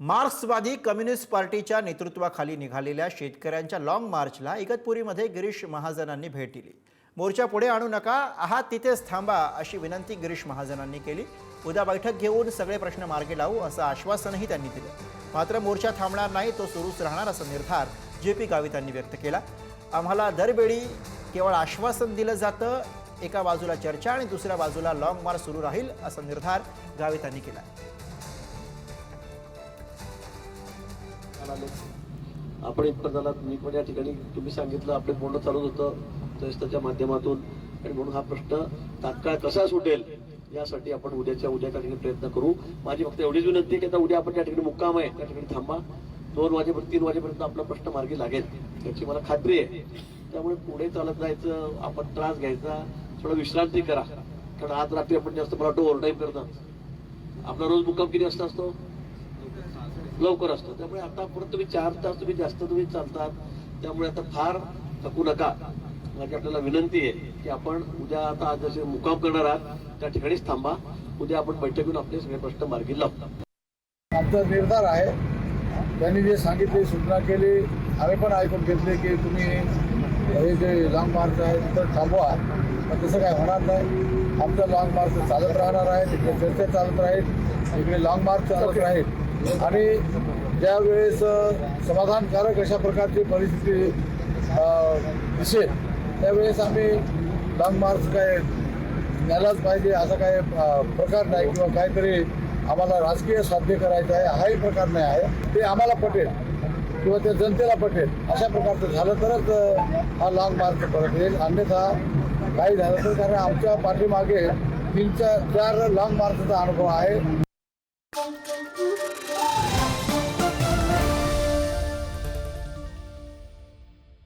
मार्क्सवादी कम्युनिस्ट पार्टीच्या नेतृत्वाखाली निघालेल्या शेतकऱ्यांच्या लाँग मार्चला इगतपुरीमध्ये गिरीश महाजनांनी भेट दिली. मोर्चा पुढे आणू नका आहात तिथेच थांबा अशी विनंती गिरीश महाजनांनी केली. उद्या बैठक घेऊन सगळे प्रश्न मार्गी लावू असं आश्वासनही त्यांनी दिलं. मात्र मोर्चा थांबणार नाही तो सुरूच राहणार असा निर्धार जे पी गावितांनी व्यक्त केला. आम्हाला दरवेळी केवळ आश्वासन दिलं जातं एका बाजूला चर्चा आणि दुसऱ्या बाजूला लाँग मार्च सुरू राहील असा निर्धार गावितांनी केला. आपण इथपर्यंत झालात मी पण या ठिकाणी तुम्ही सांगितलं आपलं बोलणं चालू होतं त्याच्या माध्यमातून. आणि म्हणून हा प्रश्न तात्काळ कसा सुटेल यासाठी आपण उद्याच्या उद्या त्या ठिकाणी प्रयत्न करू. माझी फक्त एवढीच विनंती आहे की आता उद्या आपण त्या ठिकाणी मुक्काम आहे त्या ठिकाणी थांबा. दोन वाजेपर्यंत तीन वाजेपर्यंत आपला प्रश्न मार्गी लागेल याची मला खात्री आहे. त्यामुळे पुढे चालत जायचं आपण त्रास घ्यायचा थोडा विश्रांती करा. कारण आज रात्री आपण जास्त मला वाटतं ओव्हरटाईम करतात आपला रोज मुक्काम किती वाजता असतो? लवकर असतो. त्यामुळे आता तुम्ही चार तास तुम्ही जास्त तुम्ही चालतात. त्यामुळे आता फार थकू नका. माझी आपल्याला विनंती आहे की आपण उद्या आता आज जसे मुकाम करणार आहात त्या ठिकाणीच थांबा. उद्या आपण बैठक घेऊन आपले सगळे प्रश्न मार्गी लावतो आमचा निर्धार आहे. त्यांनी जे सांगितले सूचना केली आम्ही पण ऐकून घेतले की तुम्ही हे जे लाँग मार्च आहे तिथं थांबवा पण तसं काय होणार नाही. आमचं लाँग मार्च चालत राहणार आहे तिकडे चर्चा चालत राहील इकडे लाँग मार्च चालत राहील. आणि ज्यावेळेस समाधानकारक अशा प्रकारची परिस्थिती दिसेल त्यावेळेस आम्ही लाँग मार्च काय न्यायलाच पाहिजे असा काही अ, प्रकार नाही किंवा काहीतरी आम्हाला राजकीय साध्य करायचं आहे हाही प्रकार नाही आहे. ते आम्हाला पटेल. किंवा त्या जनतेला पटेल अशा प्रकारचं झालं तरच हा लाँग मार्च परत येईल. अन्यथा काही झालं तर कारण आमच्या पाठीमागे तीन चार चार लाँग मार्चचा अनुभव आहे.